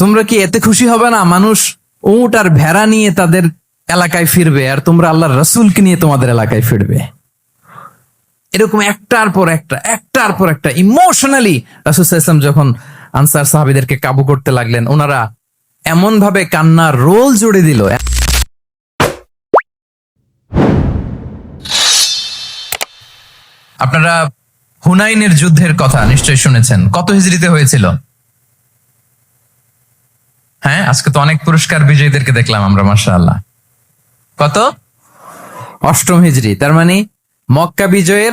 তোমরা কি এতে খুশি হবে না? মানুষ উট আর ভেড়া নিয়ে তাদের এলাকায় ফিরবে আর তোমরা আল্লাহর রসুলকে নিয়ে তোমাদের এলাকায় ফিরবে। এরকম একটার পর একটা, একটার পর একটা ইমোশনালি রাসুল ইসলাম যখন আনসার সাহাবিদেরকে কাবু করতে লাগলেন, ওনারা এমন ভাবে কান্নার রোল জুড়ে দিল। আপনারা হুনাইনের যুদ্ধের কথা নিশ্চয়ই শুনেছেন। কত হিজড়িতে হয়েছিল? হ্যাঁ আজকে তো অনেক পুরস্কার বিজয়ীদেরকে দেখলাম আমরা আল্লাহ কত? অষ্টম হিজড়ি তার মানে মক্কা বিজয়ের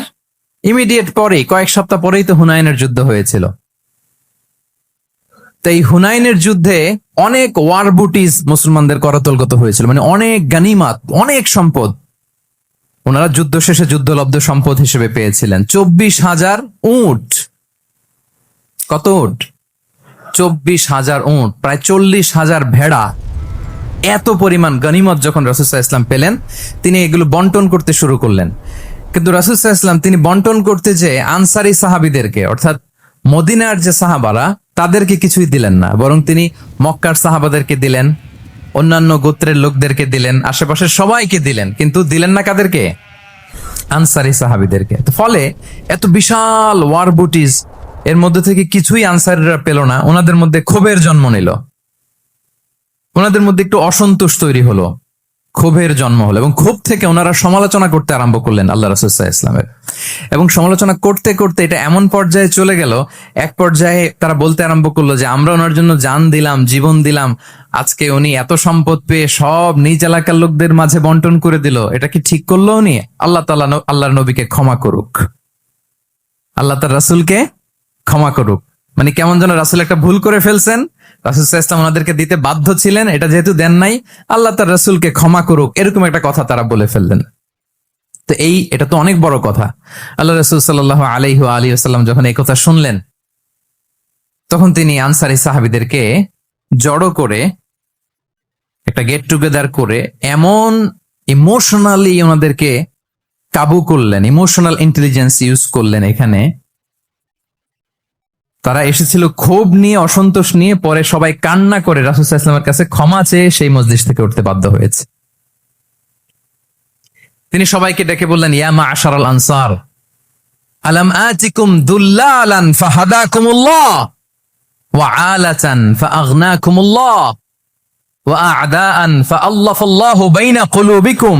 ইমিডিয়েট পরে কয়েক সপ্তাহ পরেই তো হুনাইনের যুদ্ধ হয়েছিল। তো এই হুনাইনের যুদ্ধে অনেক ওয়ার বুটিস মুসলমানদের করতলগত হয়েছিল মানে অনেক গানিমাত, অনেক সম্পদ। ওনারা যুদ্ধ শেষে যুদ্ধলব্ধ সম্পদ হিসেবে পেয়েছিলেন। চব্বিশ হাজার উট। কত উট? চব্বিশ হাজার উট, প্রায় চল্লিশ হাজার ভেড়া। এত পরিমাণ গনিমত যখন রাসুসাহ ইসলাম পেলেন, তিনি এগুলো বন্টন করতে শুরু করলেন। কিন্তু রাসুসাহ ইসলাম তিনি বন্টন করতে যে আনসারি সাহাবিদেরকে, অর্থাৎ মদিনার যে সাহাবারা, তাদেরকে কিছুই দিলেন না। বরং তিনি মক্কার সাহাবাদেরকে দিলেন, অন্যান্য গোত্রের লোকদেরকে দিলেন, আশেপাশের সবাইকে দিলেন। কিন্তু দিলেন না কাদেরকে? আনসারি সাহাবিদেরকে। ফলে এত বিশাল ওয়ার বুটিস এর মধ্যে থেকে কিছুই আনসারিরা পেল না। ওনাদের মধ্যে ক্ষোভের জন্ম নিল। ওনাদের মধ্যে একটু অসন্তোষ তৈরি হলো। ক্ষোভের জন্ম হলো এবং ক্ষোভ থেকে ওনারা সমালোচনা করতে আরম্ভ করলেন আল্লাহ রাসুল্লাহ ইসলামের এবং সমালোচনা করতে করতে এটা এমন পর্যায়ে চলে গেল, এক পর্যায়ে তারা বলতে আরম্ভ করল যে, আমরা ওনার জন্য যান দিলাম, জীবন দিলাম। আজকে উনি এত সম্পদ পেয়ে সব নিজ এলাকার লোকদের মাঝে বন্টন করে দিল। এটা কি ঠিক করল উনি? আল্লাহ তাল্লাহ আল্লাহর নবীকে ক্ষমা করুক। আল্লাহ তার রাসুলকে ক্ষমা করুক। মানে কেমন যেন রাসুল একটা ভুল করে ফেলছেন। রাসুল ইসলাম ওনাদেরকে দিতে বাধ্য ছিলেন, এটা যেহেতু দেন নাই, আল্লাহ তার রাসুলকে ক্ষমা করুক, এরকম একটা কথা তারা বলে ফেললেন। তো এই, এটা তো অনেক বড় কথা। আল্লাহ রসুল সাল্লাহ আলহ আলী আসাল্লাম যখন এই কথা শুনলেন, তখন তিনি আনসারি সাহাবিদেরকে জড়ো করে একটা গেট টুগেদার করে এমন ইমোশনালি ওনাদেরকে কাবু করলেন ইমোশনাল ইন্টেলিজেন্স ইউজ করলেন এখানে। তারা এসেছিল ক্ষোভ নিয়ে, অসন্তোষ নিয়ে, পরে সবাই কান্না করে রাসুসাহ ইসলামের কাছে ক্ষমা চেয়ে সেই মসজিদ থেকে উঠতে বাধ্য হয়েছে। তিনি সবাইকে ডেকে বললেন ইয়ামা আশার আল আনসার, আলাম আতিকুম দুল্লালান ফাহাদাকুমুল্লাহ, ওয়া আলাতান ফাআগনাকুমুল্লাহ, ওয়া আ'দাআন ফাআল্লাফাল্লাহু বাইনা কুলুবিকুম।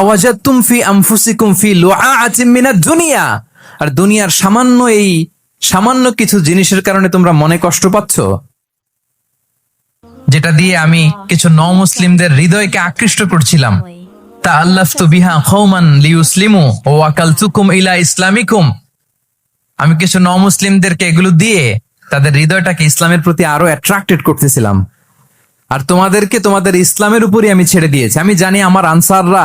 আওয়াজাতুম ফি আনফুসিকুম ফি লুআআতিম আর দুনিয়ার সামান্য এই সামান্য কিছু জিনিসের কারণে তোমরা মনে কষ্ট পাচ্ছ। যেটা দিয়ে আমি কিছু ন মুসলিমদের হৃদয়কে আকৃষ্ট করছিলাম। তা আল্লাহ তু বিহা খৌমান লিউসলিমু ও আকাল তুকুম ইলা ইসলামিকুম। আমি কিছু ন মুসলিমদেরকে এগুলো দিয়ে তাদের হৃদয়টাকে ইসলামের প্রতি আরও অ্যাট্রাক্টেড করতেছিলাম। আর তোমাদেরকে তোমাদের ইসলামের উপরই আমি ছেড়ে দিয়েছি। আমি জানি আমার আনসাররা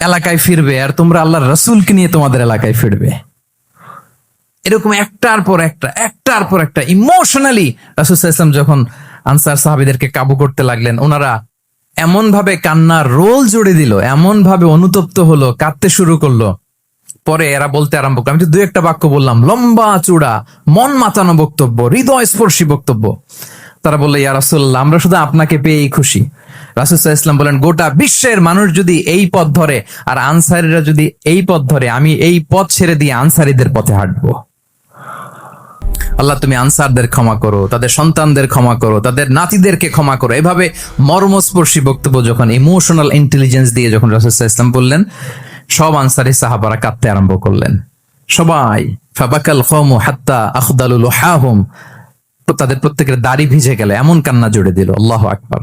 এলাকায় ফিরবে আর তোমরা আল্লাহর রসুলকে নিয়ে তোমাদের এলাকায় ফিরবে। এরকম একটার পর একটা, একটার পর একটা ইমোশনালি রাসুসাল্লাম যখন আনসার সাহাবিদেরকে কাবু করতে লাগলেন, ওনারা এমন ভাবে কান্নার রোল জুড়ে দিল এমন ভাবে অনুতপ্ত হলো, কাঁদতে শুরু করল। পরে এরা বলতে আরম্ভ করল আমি তো দুই একটা বাক্য বললাম, লম্বা চূড়া, মন মাতানো বক্তব্য হৃদয় স্পর্শী বক্তব্য। তারা বলল, ইয়া রাসুল্লাহ আমরা শুধু আপনাকে পেয়েই খুশি। রাসুসাহ ইসলাম বলেন, গোটা বিশ্বের মানুষ যদি এই পথ ধরে আর আনসারিরা যদি এই পথ ধরে, আমি এই পথ ছেড়ে দিয়ে আনসারিদের পথে হাঁটবো। আল্লাহ, তুমি আনসারদের ক্ষমা করো, তাদের সন্তানদের ক্ষমা করো, তাদের নাতিদেরকে ক্ষমা করো। এভাবে মর্মস্পর্শী বক্তব্য যখন ইমোশনাল ইন্টেলিজেন্স দিয়ে যখন রাসুসাহ ইসলাম বললেন, সব আনসারি সাহাবারা কাঁদতে আরম্ভ করলেন। সবাই, ফাবাকাল খমু হাত্তা আখদালুল হাহুম তাদের প্রত্যেকের দাড়ি ভিজে গেলে, এমন কান্না জুড়ে দিল। আল্লাহ আকবার।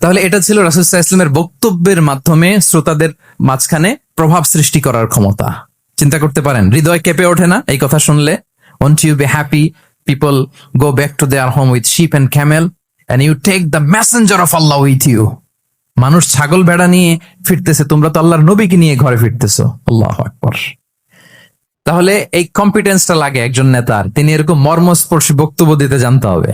তাহলে এটা ছিল রাসুসাহ ইসলামের বক্তব্যের মাধ্যমে শ্রোতাদের মাঝখানে প্রভাব সৃষ্টি করার ক্ষমতা। চিন্তা করতে পারেন, হৃদয় কেঁপে ওঠে না এই কথা শুনলে? Won't you be happy people go back to their home with sheep and camel and you take the messenger of Allah with you মানুষ ছাগল ভেড়া নিয়ে ফিরতেছে, তোমরা তো আল্লাহর নবীকে নিয়ে ঘরে ফিরতেছো। আল্লাহ আকবর। তাহলে এই কম্পিটেন্সটা লাগে একজন নেতার, তিনি এরকম মর্মস্পর্শী বক্তব্য দিতে জানতে হবে।